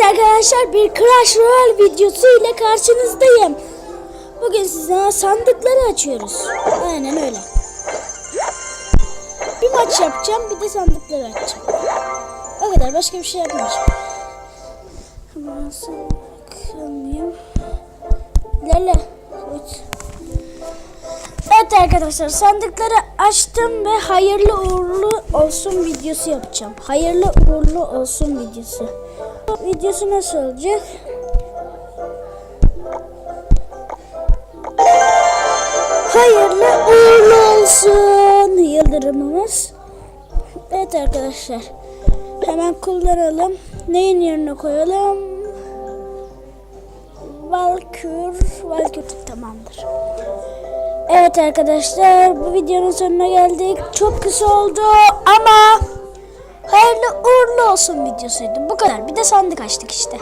arkadaşlar bir Crash Royale videosu ile karşınızdayım. Bugün size sandıkları açıyoruz. Aynen öyle. Bir maç yapacağım bir de sandıkları açacağım. O kadar başka bir şey yapmayacağım. Hemen. Lele. Evet. Evet arkadaşlar sandıkları açtım ve hayırlı uğurlu olsun videosu yapacağım. Hayırlı uğurlu olsun videosu. Videosu nasıl olacak? Hayırlı uğurlu olsun yıldırımımız. Evet arkadaşlar. Hemen kullanalım. Neyin yerine koyalım? Valkür. Valkür tamamdır. Evet arkadaşlar bu videonun sonuna geldik. Çok kısa oldu ama hayırlı uğurlu olsun videosuydu. Bu kadar. Bir de sandık açtık işte.